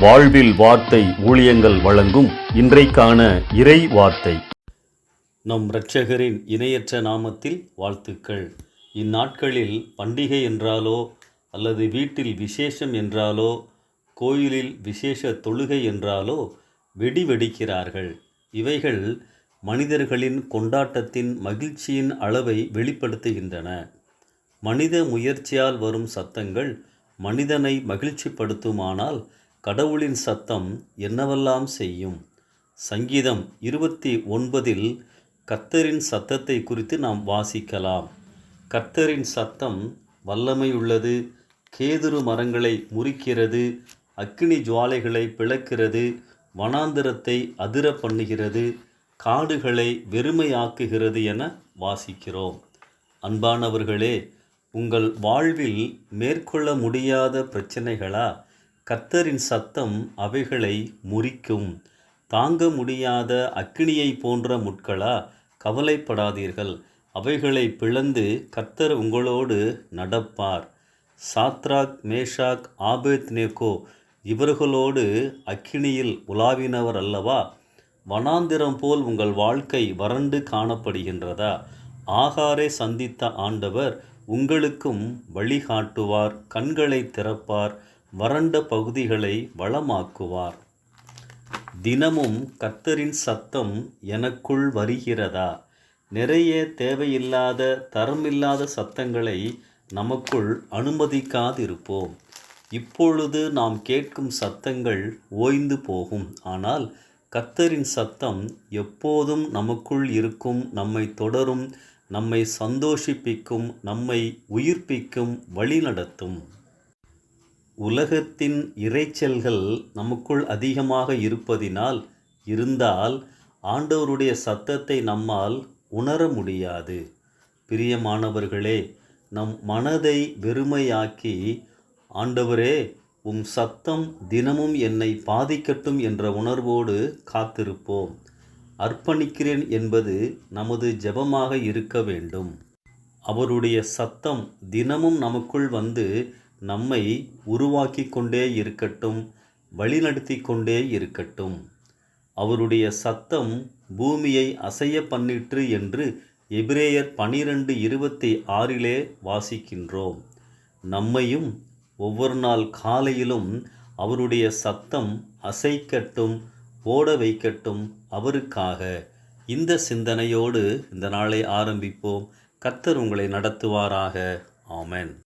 வாழ்வில் வார்த்தை ஊழியங்கள் வழங்கும் இன்றைக்கான இறை வார்த்தை. நம் இரட்சகரின் இணையற்ற நாமத்தில் வாழ்த்துக்கள். இந்நாட்களில் பண்டிகை என்றாலோ அல்லது வீட்டில் விசேஷம் என்றாலோ கோயிலில் விசேஷ தொழுகை என்றாலோ வெடி வெடிக்கிறார்கள். இவைகள் மனிதர்களின் கொண்டாட்டத்தின் மகிழ்ச்சியின் அளவை வெளிப்படுத்துகின்றன. மனித முயற்சியால் வரும் சத்தங்கள் மனிதனை மகிழ்ச்சிப்படுத்துமானால் கடவுளின் சத்தம் என்னவெல்லாம் செய்யும்? சங்கீதம் இருபத்தி ஒன்பதில் கர்த்தரின் சத்தத்தை குறித்து நாம் வாசிக்கலாம். கர்த்தரின் சத்தம் வல்லமையுள்ளது கேதுரு மரங்களை முறிக்கிறது அக்கினி ஜுவாலைகளை பிளக்கிறது வனாந்திரத்தை அதிர பண்ணுகிறது காடுகளை வெறுமையாக்குகிறது என வாசிக்கிறோம். அன்பானவர்களே உங்கள் வாழ்வில் மேற்கொள்ள முடியாத பிரச்சனைகளா? கர்த்தரின் சத்தம் அவைகளை முறிக்கும். தாங்க முடியாத அக்கினியை போன்ற முட்களா? கவலைப்படாதீர்கள். அவைகளை பிளந்து கர்த்தர் உங்களோடு நடப்பார். சாத்ராக் மேஷாக் ஆபேத்நேகோ இவர்களோடு அக்கினியில் உலாவினவர் அல்லவா? வனாந்திரம் போல் உங்கள் வாழ்க்கை வறண்டு காணப்படுகின்றதா? ஆகாரை சந்தித்த ஆண்டவர் உங்களுக்கும் வழிகாட்டுவார் கண்களை திறப்பார். வறண்ட பகுதிகளை வளமாக்குவார். தினமும் கர்த்தரின் சத்தம் எனக்குள் வருகிறதா? நிறைய தேவையில்லாத தரமில்லாத சத்தங்களை நமக்குள் அனுமதிக்காதிருப்போம். இப்பொழுது நாம் கேட்கும் சத்தங்கள் ஓய்ந்து போகும். ஆனால் கத்தரின் சத்தம் எப்போதும் நமக்குள் இருக்கும் நம்மை தொடரும் நம்மை சந்தோஷிப்பிக்கும் நம்மை உயிர்ப்பிக்கும் வழிநடத்தும். உலகத்தின் இரைச்சல்கள் நமக்குள் அதிகமாக இருப்பதினால் இருந்தால் ஆண்டவருடைய சத்தத்தை நம்மால் உணர முடியாது. பிரியமானவர்களே நம் மனதை வெறுமையாக்கி ஆண்டவரே உம் சத்தம் தினமும் என்னை பாதிக்கட்டும் என்ற உணர்வோடு காத்திருப்போம். அர்ப்பணிக்கிறேன் என்பது நமது ஜெபமாக இருக்க வேண்டும். அவருடைய சத்தம் தினமும் நமக்குள் வந்து நம்மை உருவாக்கி கொண்டே இருக்கட்டும் வழிநடத்தி கொண்டே இருக்கட்டும். அவருடைய சத்தம் பூமியை அசைய பண்ணிற்று என்று எபிரேயர் பனிரெண்டு இருபத்தி ஆறிலே வாசிக்கின்றோம். நம்மையும் ஒவ்வொரு நாள் காலையிலும் அவருடைய சத்தம் அசைக்கட்டும் ஓட வைக்கட்டும் அவருக்காக. இந்த சிந்தனையோடு இந்த நாளை ஆரம்பிப்போம். கர்த்தர் உங்களை நடத்துவாராக. ஆமேன்.